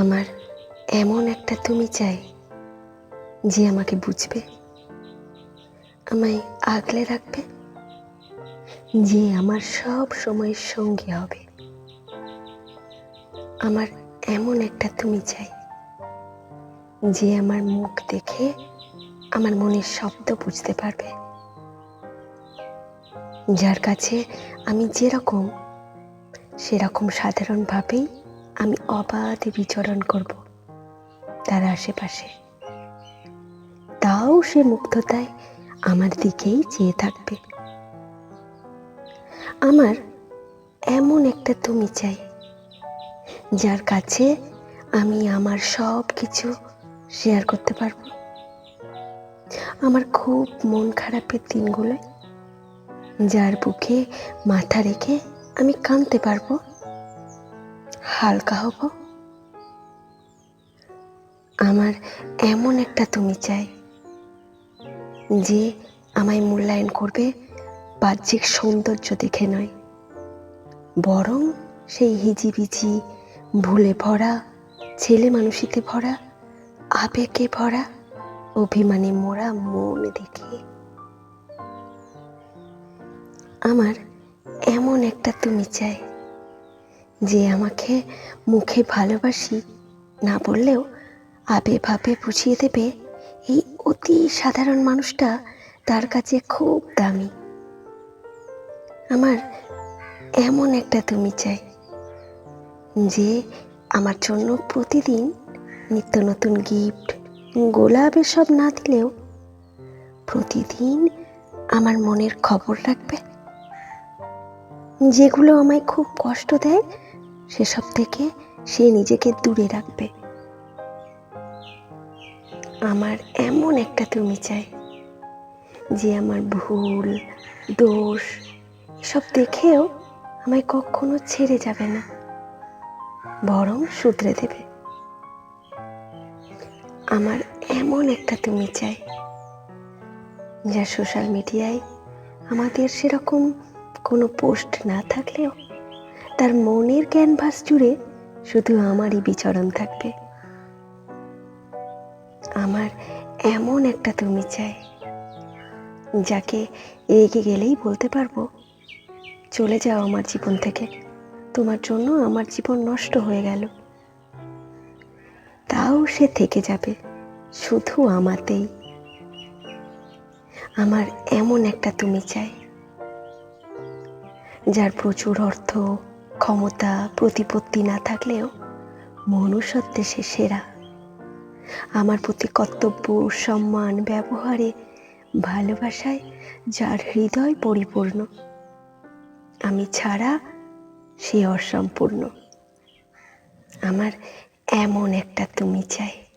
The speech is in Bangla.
আমার এমন একটা তুমি চাই যে আমাকে বুঝবে, আমায় আগলে রাখবে, যে আমার সব সময়ের সঙ্গী হবে। আমার এমন একটা তুমি চাই যে আমার মুখ দেখে আমার মনের শব্দ বুঝতে পারবে। যার কাছে আমি যেরকম, সেরকম সাধারণভাবেই আমি অবাধে বিচরণ করব তার আশেপাশে। তাও সে মুগ্ধতায় আমার দিকেই চেয়ে থাকবে। আমার এমন একটা তুমি চাই, যার কাছে আমি আমার সব কিছু শেয়ার করতে পারব। আমার খুব মন খারাপের দিনগুলোয় যার বুকে মাথা রেখে আমি কাঁদতে পারব। হালকা হব? আমার এমন একটা তুমি চাই, যে আমায় মূল্যায়ন করবে বাহ্যিক সৌন্দর্য দেখে নয়, বরং সেই হিজিবিজি, ভুলে ভরা, ছেলে মানুষিতে ভরা, আবেগে ভরা, অভিমানে মোরা মন দেখে। আমার এমন একটা তুমি চাই যে আমাকে মুখে ভালোবাসি না বললেও আবে ভাবে বুঝিয়ে দেবে, এই অতি সাধারণ মানুষটা তার কাছে খুব দামি। আমার এমন একটা তুমি চাই, যে আমার জন্য প্রতিদিন নিত্য নতুন গিফট গোলাপ এসব না দিলেও প্রতিদিন আমার মনের খবর রাখবে, যেগুলো আমায় খুব কষ্ট দেয় সেসব থেকে সে নিজেকে দূরে রাখবে। আমার এমন একটা তুমি চাই, যে আমার ভুল, দোষ সব দেখেও আমায় কখনো ছেড়ে যাবে না, বরং শুধরে দেবে। আমার এমন একটা তুমি চাই যা সোশ্যাল মিডিয়ায় আমাদের সেরকম কোনো পোস্ট না থাকলেও তার মনের ক্যানভাস জুড়ে শুধু আমারই বিচরণ থাকবে। আমার এমন একটা তুমি চাই, যাকে রেগে গেলেই বলতে পারব, চলে যাও আমার জীবন থেকে। তোমার জন্য আমার জীবন নষ্ট হয়ে গেল। তাও সে থেকে যাবে শুধু আমাতেই। আমার এমন একটা তুমি চাই, যার প্রচুর অর্থ ক্ষমতা, প্রতিপত্তি না থাকলেও মনুষ্যত্বে সে সেরা। আমার প্রতি কর্তব্য, সম্মান, ব্যবহারে, ভালোবাসায় যার হৃদয় পরিপূর্ণ, আমি ছাড়া সে অসম্পূর্ণ। আমার এমন একটা তুমি চাই।